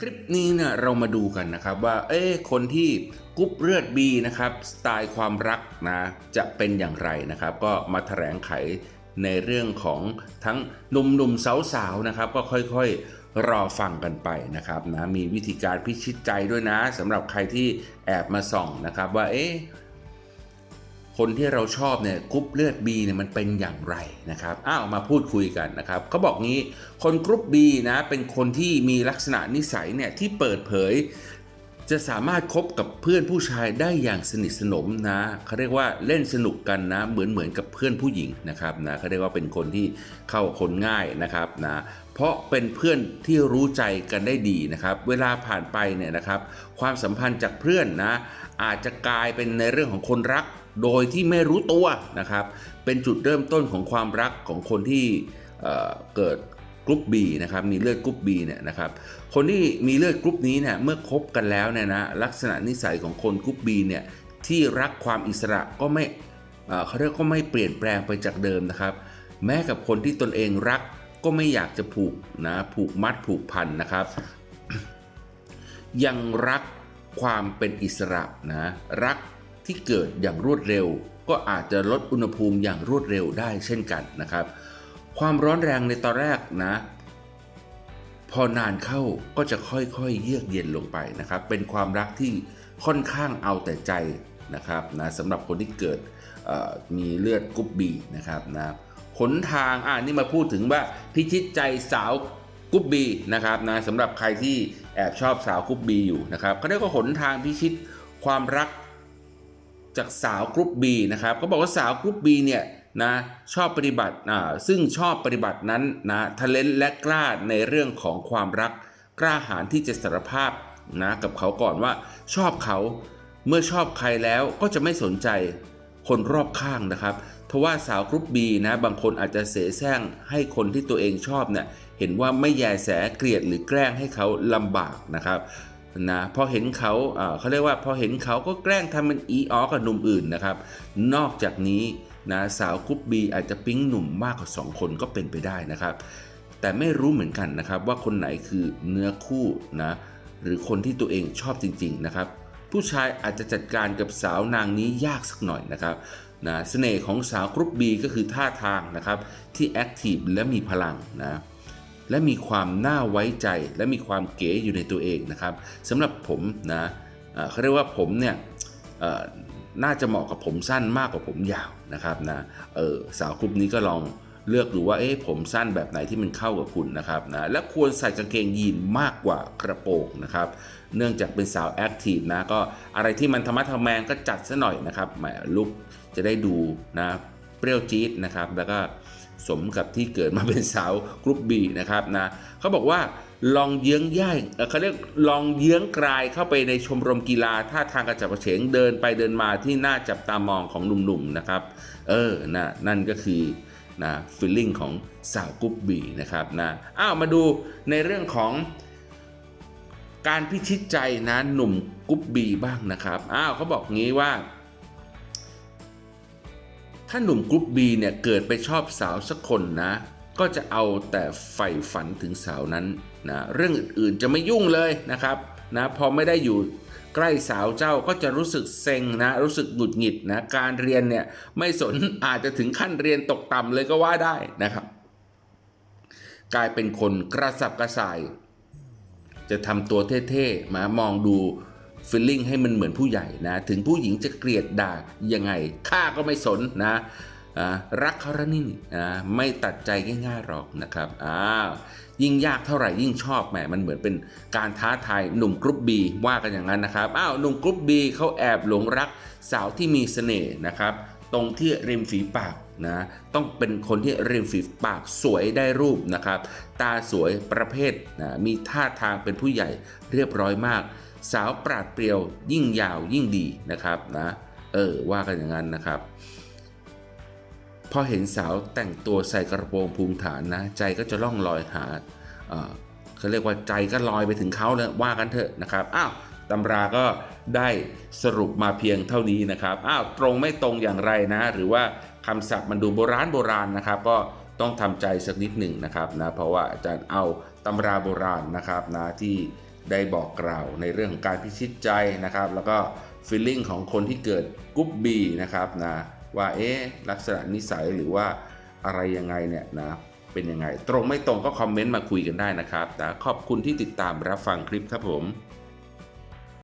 คลิปนี้เนี่ยเรามาดูกันนะครับว่าเอ๊ะคนที่กุ๊ปเลือดบีนะครับสไตล์ความรักนะจะเป็นอย่างไรนะครับ ก็มาแถลงไขในเรื่องของทั้งหนุ่มๆสาวๆนะครับ ก็ค่อยๆรอฟังกันไปนะครับนะมีวิธีการพิชิตใจด้วยนะสำหรับใครที่แอบมาส่องนะครับว่าเอ๊ะ คนที่เราชอบเนี่ยกรุ๊ปเลือด B เนี่ยมันเป็นอย่างไรนะครับอ้าวมาพูดคุยกันนะครับเขาบอกงี้คนกรุ๊ป B นะเป็นคนที่มีลักษณะนิสัยเนี่ยที่เปิดเผย จะสามารถคบกับเพื่อนผู้ชายได้อย่างสนิทสนมนะเขาเรียกว่าเล่นสนุกกันนะเหมือนเหมือนกับเพื่อนผู้หญิงนะครับนะเขาเรียกว่าเป็นคนที่เข้าคนง่ายนะครับนะเพราะเป็นเพื่อนที่รู้ใจกันได้ดีนะครับ เวลาผ่านไปเนี่ยนะครับ ความสัมพันธ์จากเพื่อนนะอาจจะกลายเป็นในเรื่องของคนรัก โดยที่ไม่รู้ตัวนะครับ เป็นจุดเริ่มต้นของความรักของคนที่เเกิดกรุ๊ป B นะครับ มีเลือดกรุ๊ป B เนี่ยนะครับ คนที่มีเลือดกรุ๊ปนี้เนี่ย เมื่อคบกันแล้วเนี่ยนะ ลักษณะนิสัยของคนกรุ๊ป B เนี่ย ที่รักความอิสระก็ไม่เเขาเรียกก็ไม่เปลี่ยนแปลงไปจากเดิมนะครับ แม้กับคนที่ตนเองรักก็ไม่อยากจะผูกนะผูกมัดผูกพันนะครับ ยังรักความเป็นอิสระนะ รัก ที่เกิดอย่างรวดเร็ว ก็อาจจะลดอุณหภูมิอย่างรวดเร็วได้เช่นกันนะครับ ความร้อนแรงในตอนแรกนะ พอนานเข้าก็จะค่อยๆเยือกเย็นลงไปนะครับ เป็นความรักที่ค่อนข้างเอาแต่ใจนะครับนะสำหรับคนที่เกิดมีเลือดกรุ๊ปบีนะครับนะหนทางอ่านี่มาพูดถึงว่าพิชิตใจสาวกรุ๊ปบีนะครับนะสำหรับใครที่แอบชอบสาวกรุ๊ปบีอยู่นะครับเขาเรียกว่าหนทางพิชิตความรัก จากสาวกรุ๊ป B นะครับเขาบอกว่าสาวกรุ๊ป B เนี่ยนะชอบปฏิบัติอ่าซึ่งชอบปฏิบัตินั้นนะทะเลนและกล้าในเรื่องของความรัก กล้าหาญที่จะสารภาพนะกับเขาก่อนว่าชอบเขาเมื่อชอบใครแล้วก็จะไม่สนใจคนรอบข้างนะครับทว่าสาวกรุ๊ป B นะบางคนอาจจะเสแสร้งให้คนที่ตัวเองชอบเนี่ยเห็นว่าไม่แยแสเกลียดหรือแกล้งให้เขาลำบากนะครับ นะพอเห็นเขาเขาเรียกว่าพอเห็นเขาก็แกล้งทำเป็นอีออกับหนุ่มอื่นนะครับ นอกจากนี้นะสาวกรุ๊ปบีอาจจะปิ๊งหนุ่มมากกว่า 2 คนก็เป็นไปได้นะครับ แต่ไม่รู้เหมือนกันนะครับว่าคนไหนคือเนื้อคู่นะหรือคนที่ตัวเองชอบจริง ๆนะครับ ผู้ชายอาจจะจัดการกับสาวนางนี้ยากสักหน่อยนะครับนะเสน่ห์ของสาวกรุ๊ปบีก็คือท่าทางนะครับที่แอคทีฟและมีพลังนะ และมีความน่าไว้ใจ และมีความเก๋อยู่ในตัวเองนะครับสำหรับผมนะเขาเรียกว่าผมเนี่ยน่าจะเหมาะกับผมสั้นมากกว่าผมยาวนะครับนะเออสาวกลุ่มนี้ก็ลองเลือกดูว่าเอ๊ะผมสั้นแบบไหนที่มันเข้ากับคุณนะครับนะและควรใส่กางเกงยีนมากกว่ากระโปรงนะครับ เนื่องจากเป็นสาวแอคทีฟนะก็อะไรที่มันธรรมะทแมงก็จัดซะหน่อยนะครับแหมลุกจะได้ดูนะเปรี้ยวจี๊ดนะครับแล้วก็ สมกับที่เกิดมาเป็นสาวกรุ๊ปบีนะครับนะเขาบอกว่าลองเยื้องย่ายเขาเรียกลองเยื้องกลายเข้าไปในชมรมกีฬาท่าทางกระจับกระเฉงเดินไปเดินมาที่น่าจับตามองของหนุ่มๆนะครับ เออนะนั่นก็คือนะฟีลลิ่งของสาวกรุ๊ปบีนะครับนะอ้าวมาดูในเรื่องของการพิชิตใจนะหนุ่มกรุ๊ปบีบ้างนะครับอ้าวเขาบอกงี้ว่า ถ้าหนุ่มกรุ๊ป B เนี่ยเกิดไปชอบสาวสักคนนะ ก็จะเอาแต่ใฝ่ฝันถึงสาวนั้นนะเรื่องอื่นๆจะไม่ยุ่งเลยนะครับนะพอไม่ได้อยู่ใกล้สาวเจ้าก็จะรู้สึกเซ็งนะ รู้สึกหงุดหงิดนะ การเรียนเนี่ยไม่สนอาจจะถึงขั้นเรียนตกต่ำเลยก็ว่าได้นะครับ กลายเป็นคนกระสับกระส่าย จะทำตัวเท่ๆมามองดู ฟีลลิ่งให้มันเหมือนผู้ใหญ่นะ ถึงผู้หญิงจะเกลียดด่ายังไงข้าก็ไม่สนนะรักเขาแล้วนี่นะไม่ตัดใจง่ายๆหรอกนะครับอ้าวยิ่งยากเท่าไหร่ยิ่งชอบแหมมันเหมือนเป็นการท้าทายหนุ่มกรุ๊ปบีว่ากันอย่างนั้นนะครับอ้าวหนุ่มกรุ๊ปบีเขาแอบหลงรักสาวที่มีเสน่ห์นะครับ ตรงที่ริมฝีปาก นะต้องเป็นคนที่ริมฝีปากสวยได้รูปนะครับ ตาสวยประเภทนะมีท่าทางเป็นผู้ใหญ่เรียบร้อยมาก สาวปราดเปรียวยิ่งยาวยิ่งดีนะครับนะเออว่ากันอย่างนั้นนะครับพอเห็นสาวแต่งตัวใส่กระโปรงภูมิฐานนะ ใจก็จะล่องลอยหาเออเขาเรียกว่าใจก็ลอยไปถึงเขาเลยว่ากันเถอะนะครับอ้าวตำราก็ได้สรุปมาเพียงเท่านี้นะครับอ้าวตรงไม่ตรงอย่างไรนะ หรือว่า คำศัพท์มันดูโบราณโบราณนะครับ ก็ต้องทำใจสักนิดหนึ่งนะครับนะเพราะว่าอาจารย์เอาตำราโบราณนะครับนะที่ได้บอกกล่าวในเรื่องของการพิชิตใจนะครับ แล้วก็ฟีลลิ่งของคนที่เกิดกรุ๊ป B นะครับนะว่าเอ๊ะลักษณะนิสัยหรือว่าอะไรยังไงเนี่ยนะเป็นยังไง ตรงไม่ตรงก็คอมเมนต์มาคุยกันได้นะครับนะขอบคุณที่ติดตามรับฟังคลิปครับผม